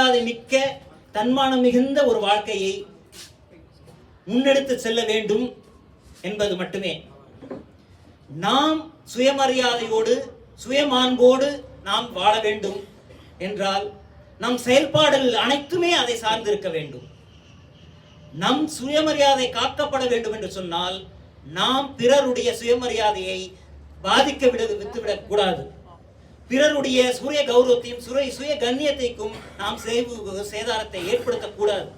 மரியாதை மிக்க தன்மானம் மிகுந்த ஒரு வாழ்க்கையை முன்னெடுத்து செல்ல வேண்டும் என்பது மட்டுமே. நாம் சுயமரியாதையோடு சுயமாண்போடு நாம் வாழ வேண்டும் என்றால் நம் செயல்பாடுகள் அனைத்துமே அதை சார்ந்திருக்க வேண்டும். நம் சுயமரியாதை காக்கப்பட வேண்டும் என்று சொன்னால் நாம் பிறருடைய சுயமரியாதையை பாதிக்க விட விட்டுவிடக் கூடாது. பிறருடைய சுய கௌரவத்தையும் சுய சுய கண்ணியத்தைக்கும் நாம் செய்வு சேதாரத்தை ஏற்படுத்தக்கூடாது.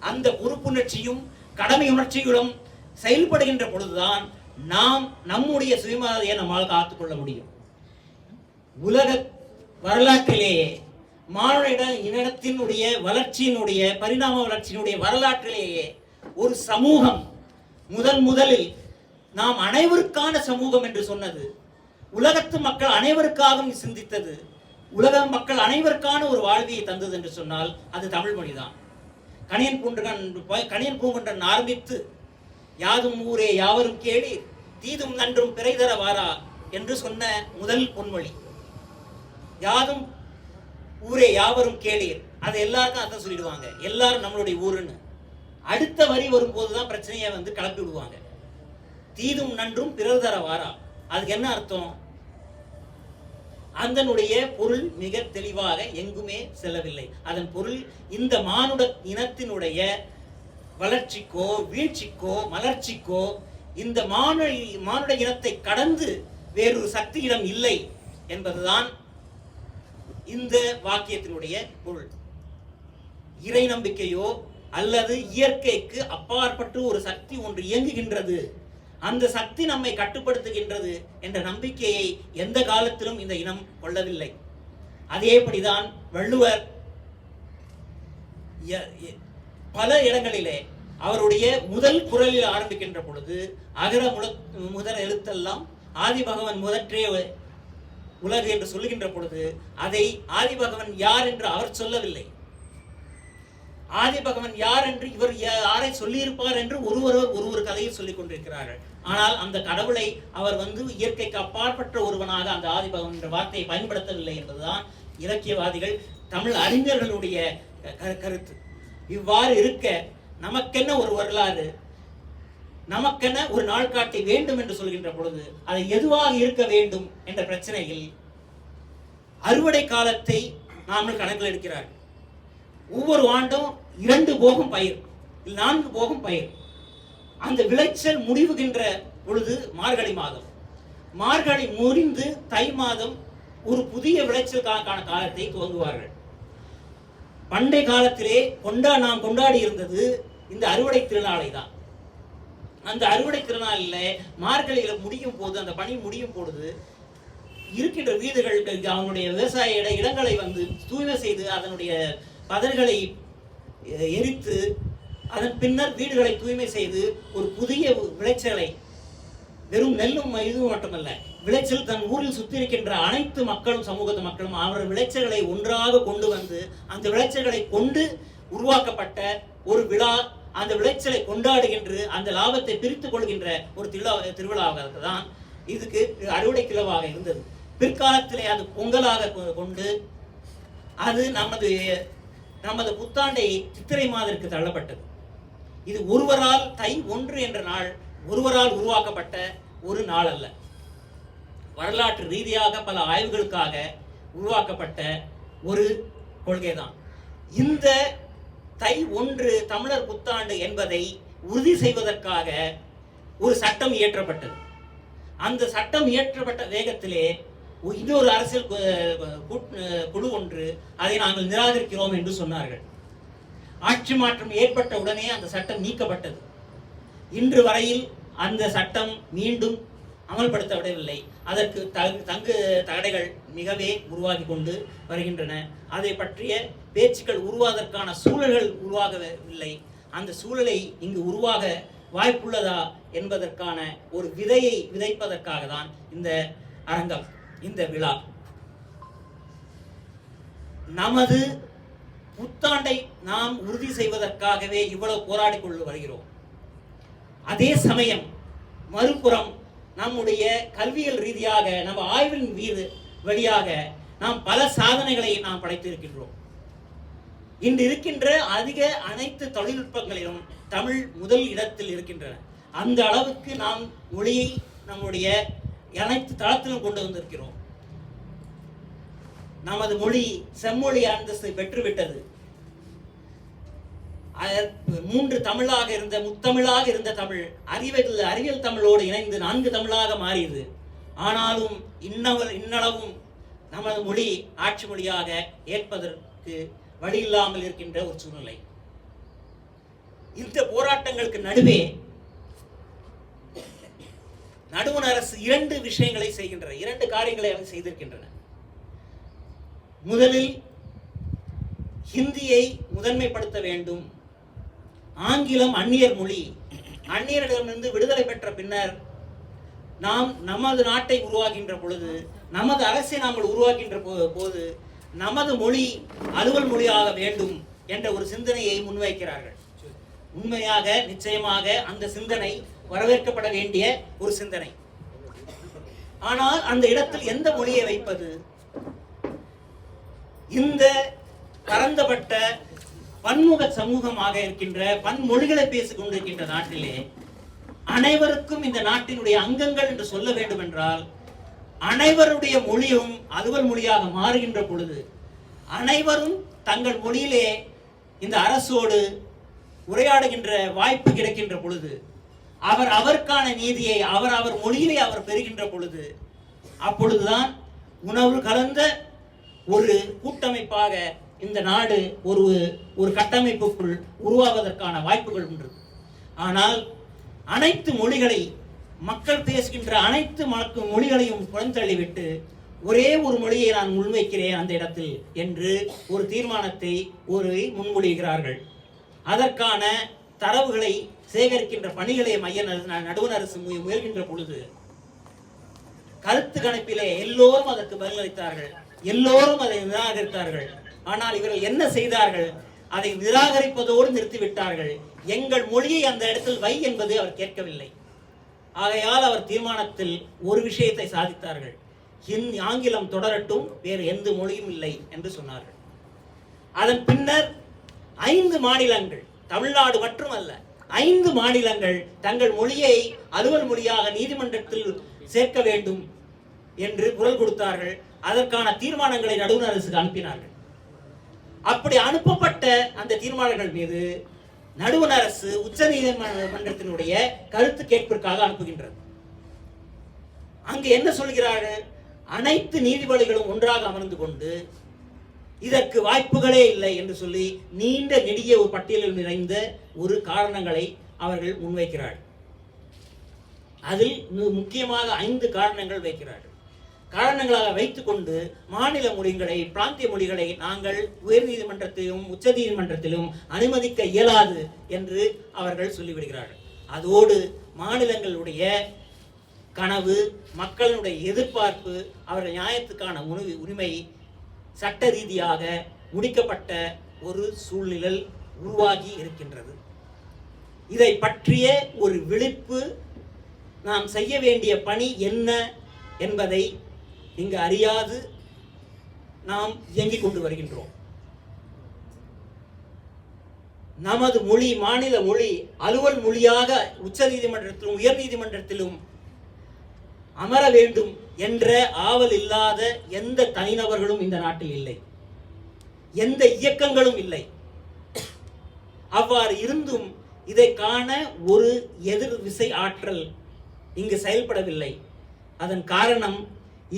அந்த பொறுப்புணர்ச்சியும் கடமை உணர்ச்சியுடன் செயல்படுகின்ற பொழுதுதான் நாம் நம்முடைய சுயமரியாதையை நம்மால் காத்துக்கொள்ள முடியும். உலக வரலாற்றிலேயே மானுட இனத்தினுடைய வளர்ச்சியினுடைய பரிணாம வளர்ச்சியினுடைய வரலாற்றிலேயே ஒரு சமூகம் முதன் முதலில் நாம் அனைவருக்கான சமூகம் என்று சொன்னது உலகத்து மக்கள் அனைவருக்காகவும் சிந்தித்தது. உலக மக்கள் அனைவருக்கான ஒரு வாழ்வியை தந்தது என்று சொன்னால் அது தமிழ் மொழிதான். கணியன் பூண்டுகன் கணியன் பூங்குன்றன் ஆரம்பித்து யாதும் ஊரே யாவரும் கேளி தீதும் நன்றும் பிறை தர வாரா என்று சொன்ன முதல் பொன்மொழி. யாதும் ஊரே யாவரும் கேளீர். அதை எல்லாருக்கும் அர்த்தம் சொல்லிடுவாங்க. எல்லாரும் நம்மளுடைய ஊருன்னு. அடுத்த வரி வரும்போது தான் பிரச்சனையை வந்து கிளப்பி விடுவாங்க. தீதும் நன்றும் பிறர் தர வாரா. அதுக்கு என்ன அர்த்தம்? அதனுடைய பொருள் மிக தெளிவாக எங்குமே செல்லவில்லை. அதன் பொருள் இந்த மானுட இனத்தினுடைய வளர்ச்சிக்கோ வீழ்ச்சிக்கோ மலர்ச்சிக்கோ இந்த மானுட மானுட இனத்தை கடந்து வேறொரு சக்தியிடம் இல்லை என்பதுதான் இந்த வாக்கியத்தினுடைய பொருள். இறை நம்பிக்கையோ அல்லது இயற்கைக்கு அப்பாற்பட்டு ஒரு சக்தி ஒன்று இயங்குகின்றது. அந்த சக்தி நம்மை கட்டுப்படுத்துகின்றது என்ற நம்பிக்கையை எந்த காலத்திலும் இந்த இனம் கொள்ளவில்லை. அதேபடிதான் வள்ளுவர் பல இடங்களிலே அவருடைய முதல் குரலில் ஆரம்பிக்கின்ற பொழுது அகர முல முதல் எழுத்தெல்லாம் ஆதிபகவன் முதற்றே உலகு என்று சொல்லுகின்ற பொழுது அதை ஆதிபகவன் யார் என்று அவர் சொல்லவில்லை. ஆதிபகவன் யார் என்று இவர் யாரை சொல்லியிருப்பார் என்று ஒருவர் ஒரு ஒரு கதையை சொல்லிக் கொண்டிருக்கிறார்கள். ஆனால் அந்த கடவுளை அவர் வந்து இயற்கைக்கு அப்பாற்பட்ட ஒருவனாக அந்த ஆதிபகவன் என்ற வார்த்தையை பயன்படுத்தவில்லை என்பதுதான் இலக்கியவாதிகள் தமிழ் அறிஞர்களுடைய க- கருத்து. இவ்வாறு இருக்க நமக்கென்ன ஒரு வரலாறு? நமக்கென ஒரு நாள்காட்டி வேண்டும் என்று சொல்கின்ற பொழுது அது எதுவாக இருக்க வேண்டும் என்ற பிரச்சனையில் அறுவடை காலத்தை நாமல் கணக்கில் எடுக்கிறார்கள். ஒவ்வொரு ஆண்டும் இரண்டு போகம் பயிர் நான்கு போகம் பயிர். அந்த விளைச்சல் முடிவுகின்ற பொழுது மார்கழி மாதம். மார்கழி முறிந்து தை மாதம் ஒரு புதிய விளைச்சலுக்கான காலத்தை துவங்குவார்கள். பண்டை காலத்திலே கொண்டா நாம் கொண்டாடி இருந்தது இந்த அறுவடை திருநாளை தான். அந்த அறுவடை திருநாளில் மார்கழியில் முடியும் போது அந்த பணி முடியும் பொழுது இருக்கின்ற வீடுகள் அவனுடைய விவசாய இட இடங்களை வந்து தூய்மை செய்து அதனுடைய பதர்களை எரித்து அதன் பின்னர் வீடுகளை தூய்மை செய்து ஒரு புதிய விளைச்சலை வெறும் நெல்லும் இதுவும் மட்டுமல்ல விளைச்சல் தன் ஊரில் சுற்றி இருக்கின்ற அனைத்து மக்களும் சமூகத்து மக்களும் அவர் விளைச்சல்களை ஒன்றாக கொண்டு வந்து அந்த விளைச்சல்களை கொண்டு உருவாக்கப்பட்ட ஒரு விழா அந்த விளைச்சலை கொண்டாடுகின்ற அந்த லாபத்தை பிரித்துக் கொள்கின்ற ஒரு திருவிழா திருவிழாவாக தான் இதுக்கு அறுவடை கிழவாக இருந்தது. பிற்காலத்திலே அது பொங்கலாக கொ- கொண்டு அது நமது நமது புத்தாண்டை சித்திரை மாதத்திற்கு தள்ளப்பட்டது. இது ஒருவரால் தை ஒன்று என்ற நாள் ஒருவரால் உருவாக்கப்பட்ட ஒரு நாள் அல்ல. வரலாற்று ரீதியாக பல ஆய்வுகளுக்காக உருவாக்கப்பட்ட ஒரு கொள்கைதான். இந்த தை ஒன்று தமிழர் புத்தாண்டு என்பதை உறுதி செய்வதற்காக ஒரு சட்டம் இயற்றப்பட்டது. அந்த சட்டம் இயற்றப்பட்ட வேகத்திலே இன்னொரு அரசியல் கூட்- குழு ஒன்று அதை நாங்கள் நிராகரிக்கிறோம் என்று சொன்னார்கள். ஆட்சி மாற்றம் ஏற்பட்ட உடனே அந்த சட்டம் நீக்கப்பட்டது. இன்று வரையில் அந்த சட்டம் மீண்டும் அமல்படுத்தப்படவில்லை. அதற்கு தங்கு தங்கு தடைகள் மிகவே உருவாகி கொண்டு வருகின்றன. அதை பற்றிய பேச்சுக்கள் உருவாவதற்கான சூழல்கள் உருவாகவில்லை. அந்த சூழலை இங்கு உருவாக வாய்ப்புள்ளதா என்பதற்கான ஒரு விதையை விதைப்பதற்காக தான் இந்த அரங்கம். இந்த விழா. நமது புத்தாண்டை நாம் உறுதி செய்வதற்காகவே இவ்வளவு போராடி கொண்டு வருகிறோம். அதே சமயம் மறுபுறம் நம்முடைய கல்வியல் ரீதியாக நம்ம ஆய்வின் மீது வழியாக நாம் பல சாதனைகளை நாம் படைத்திருக்கின்றோம். இன்று இருக்கின்ற அதிக அனைத்து தொழில்நுட்பங்களிலும் தமிழ் முதல் இடத்தில் இருக்கின்றன. அந்த அளவுக்கு நாம் மொழியை நம்முடைய அனைத்து தளத்திலும் கொண்டு வந்திருக்கிறோம். நமது மொழி செம்மொழி அந்தஸ்தை பெற்றுவிட்டது. மூன்று தமிழாக இருந்த முத்தமிழாக இருந்த தமிழ் அறிவியல் அறிவியல் தமிழோடு இணைந்து நான்கு தமிழாக மாறியது. ஆனாலும் இன்னவர் இன்னளவும் நமது மொழி ஆட்சி மொழியாக ஏற்பதற்கு வழி இல்லாமல் இருக்கின்ற ஒரு சூழ்நிலை. இந்த போராட்டங்களுக்கு நடுவே நடுவண் அரசு இரண்டு விஷயங்களை செய்கின்றன இரண்டு காரியங்களை அவை செய்திருக்கின்றன. முதலில் ஹிந்தியை முதன்மைப்படுத்த வேண்டும். ஆங்கிலம் அந்நியர் மொழி. அந்நியரிடமிருந்து விடுதலை பெற்ற பின்னர் நாம் நமது நாட்டை உருவாக்கின்ற பொழுது நமது அரசை நாம் உருவாக்கின்ற போ- போது நமது மொழி அலுவல் மொழியாக வேண்டும் என்ற ஒரு சிந்தனையை முன்வைக்கிறார்கள். உண்மையாக நிச்சயமாக அந்த சிந்தனை வரவேற்கப்பட வேண்டிய ஒரு சிந்தனை. ஆனால் அந்த இடத்தில் எந்த மொழியை வைப்பது? இந்த பரந்தப்பட்ட பன்முக சமூகமாக இருக்கின்ற பன்மொழிகளை பேசிக் கொண்டிருக்கின்ற நாட்டிலே அனைவருக்கும் இந்த நாட்டினுடைய அங்கங்கள் என்று சொல்ல வேண்டும் என்றால் அனைவருடைய மொழியும் அலுவல் மொழியாக மாறுகின்ற பொழுது அனைவரும் தங்கள் மொழியிலே இந்த அரசோடு உரையாடுகின்ற வாய்ப்பு கிடைக்கின்ற பொழுது அவர் அவருக்கான நீதியை அவர் அவர் மொழியிலே அவர் பெறுகின்ற பொழுது அப்பொழுதுதான் உணவு கலந்த ஒரு கூட்டமைப்பாக இந்த நாடு ஒரு ஒரு கட்டமைப்புக்குள் உருவாவதற்கான வாய்ப்புகள் உண்டு. ஆனால் அனைத்து மொழிகளை மக்கள் பேசுகின்ற அனைத்து மொழிகளையும் புறந்தள்ளிவிட்டு ஒரே ஒரு மொழியை நான் முன்வைக்கிறேன் அந்த இடத்தில் என்று ஒரு தீர்மானத்தை ஒரு முன்மொழிகிறார்கள். அதற்கான தரவுகளை சேகரிக்கின்ற பணிகளை மைய ந- நடுவண் அரசு முயல்கின்ற பொழுது கருத்து கணிப்பிலே எல்லோரும் அதற்கு பதிலளித்தார்கள். எல்லோரும் அதை நிராகரித்தார்கள். ஆனால் இவர்கள் என்ன செய்தார்கள்? அதை நிராகரிப்பதோடு நிறுத்திவிட்டார்கள். எங்கள் மொழியை அந்த இடத்தில் வை என்பது அவர் கேட்கவில்லை. ஆகையால் அவர் தீர்மானத்தில் ஒரு விஷயத்தை சாதித்தார்கள். ஹிந்தி ஆங்கிலம் தொடரட்டும் வேறு எந்த மொழியும் இல்லை என்று சொன்னார்கள். அதன் பின்னர் ஐந்து மாநிலங்கள் தமிழ்நாடு மட்டுமல்ல ஐந்து மாநிலங்கள் தங்கள் மொழியை அலுவல் மொழியாக நீதிமன்றத்தில் சேர்க்க வேண்டும் என்று குரல் கொடுத்தார்கள். அதற்கான தீர்மானங்களை நடுவண் அரசுக்கு அனுப்பினார்கள். அப்படி அனுப்பப்பட்ட அந்த தீர்மானங்கள் மீது நடுவண் அரசு உச்ச நீதிமன்றத்தினுடைய கருத்து கேட்பிற்காக அனுப்புகின்றது. அங்கு என்ன சொல்கிறார்கள்? அனைத்து நீதிபதிகளும் ஒன்றாக அமர்ந்து கொண்டு இதற்கு வாய்ப்புகளே இல்லை என்று சொல்லி நீண்ட நெடிய ஒரு பட்டியலில் நிறைந்த ஒரு காரணங்களை அவர்கள் முன்வைக்கிறார்கள். அதில் முக்கியமாக ஐந்து காரணங்கள் வைக்கிறார்கள். காரணங்களாக வைத்துக்கொண்டு மாநில மொழிகளை பிராந்திய மொழிகளை நாங்கள் உயர் நீதிமன்றத்திலும் உச்ச நீதிமன்றத்திலும் அனுமதிக்க இயலாது என்று அவர்கள் சொல்லிவிடுகிறார்கள். அதோடு மாநிலங்களுடைய கனவு மக்களுடைய எதிர்பார்ப்பு அவர்கள் நியாயத்துக்கான உணவு உரிமை சட்ட ரீதியாக முடிக்கப்பட்ட ஒரு சூழ்நிலை உருவாகி இருக்கின்றது. இதை பற்றிய ஒரு விழிப்பு நாம் செய்ய வேண்டிய பணி என்ன என்பதை இங்கு அறியாது நாம் இயங்கிக் கொண்டு வருகின்றோம். நமது மொழி மாநில மொழி அலுவல் மொழியாக உச்ச நீதிமன்றத்திலும் உயர் நீதிமன்றத்திலும் அமர வேண்டும் என்ற ஆவல் இல்லாத எந்த தனிநபர்களும் இந்த நாட்டில் இல்லை. எந்த இயக்கங்களும் இல்லை. அவ்வாறு இருந்தும் இதை காண ஒரு எதிர் விசை ஆற்றல் இங்கு செயல்படவில்லை. அதன் காரணம்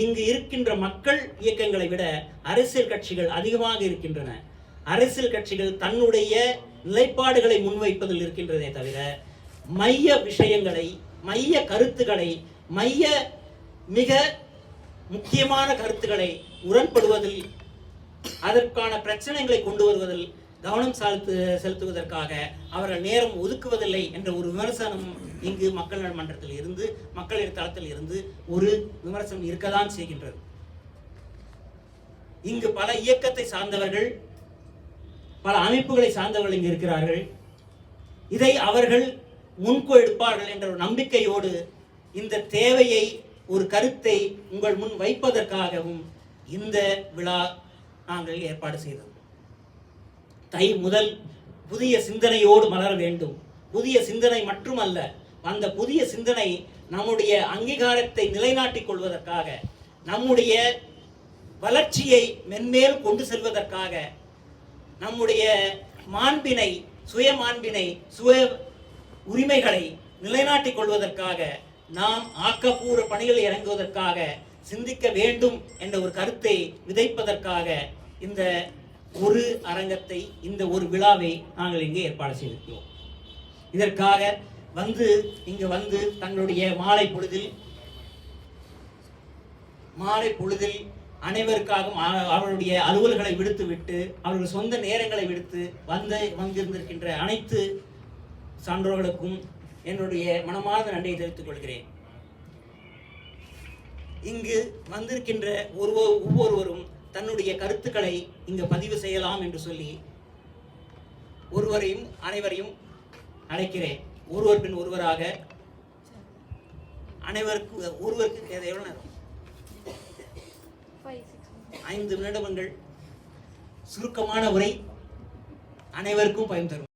இங்கு இருக்கின்ற மக்கள் இயக்கங்களை விட அரசியல் கட்சிகள் அதிகமாக இருக்கின்றன. அரசியல் கட்சிகள் தன்னுடைய நிலைப்பாடுகளை முன்வைப்பதில் இருக்கின்றதே தவிர மைய விஷயங்களை மைய கருத்துக்களை மைய மிக முக்கியமான கருத்துக்களை உடன்படுவதில் அதற்கான பிரச்சனைகளை கொண்டு வருவதில் கவனம் செலுத்து செலுத்துவதற்காக அவர்கள் நேரம் ஒதுக்குவதில்லை என்ற ஒரு விமர்சனம் இங்கு மக்கள் நலமன்றத்தில் இருந்து மக்களின் தளத்தில் இருந்து ஒரு விமர்சனம் இருக்கதான் செய்கின்றது. இங்கு பல இயக்கத்தை சார்ந்தவர்கள் பல அமைப்புகளை சார்ந்தவர்கள் இங்கு இருக்கிறார்கள். இதை அவர்கள் முன்கோ எடுப்பார்கள் என்ற ஒரு நம்பிக்கையோடு இந்த தேவையை ஒரு கருத்தை உங்கள் முன் வைப்பதற்காகவும் இந்த விழா நாங்கள் ஏற்பாடு செய்தோம். தை முதல் புதிய சிந்தனையோடு மலர வேண்டும். புதிய சிந்தனை மட்டுமல்ல அந்த புதிய சிந்தனை நம்முடைய அங்கீகாரத்தை நிலைநாட்டிக் கொள்வதற்காக நம்முடைய வளர்ச்சியை மென்மேலும் கொண்டு செல்வதற்காக நம்முடைய மாண்பினை சுய மாண்பினை சுய உரிமைகளை நிலைநாட்டிக் கொள்வதற்காக நாம் ஆக்கப்பூர்வ பணிகளில் இறங்குவதற்காக சிந்திக்க வேண்டும் என்ற ஒரு கருத்தை விதைப்பதற்காக இந்த ஒரு அரங்கத்தை இந்த ஒரு விழாவை நாங்கள் இங்கே ஏற்பாடு செய்திருக்கிறோம். இதற்காக வந்து இங்கு வந்து தங்களுடைய மாலை பொழுதில் மாலை பொழுதில் அனைவருக்காகவும் அவருடைய அலுவல்களை விடுத்துவிட்டு அவர்கள் சொந்த நேரங்களை விடுத்து வந்து வந்திருந்திருக்கின்ற அனைத்து சான்றோர்களுக்கும் என்னுடைய மனமார்ந்த நன்றியை தெரிவித்துக் கொள்கிறேன். இங்கு வந்திருக்கின்ற ஒருவ ஒவ்வொருவரும் தன்னுடைய கருத்துக்களை இங்கு பதிவு செய்யலாம் என்று சொல்லி ஒருவரையும் அனைவரையும் அழைக்கிறேன். ஒருவர் பின் ஒருவராக அனைவருக்கு ஒருவருக்கு எவ்வளவு நேரம். ஐந்து நிமிடங்கள். சுருக்கமான உரை அனைவருக்கும் பயன் தரும்.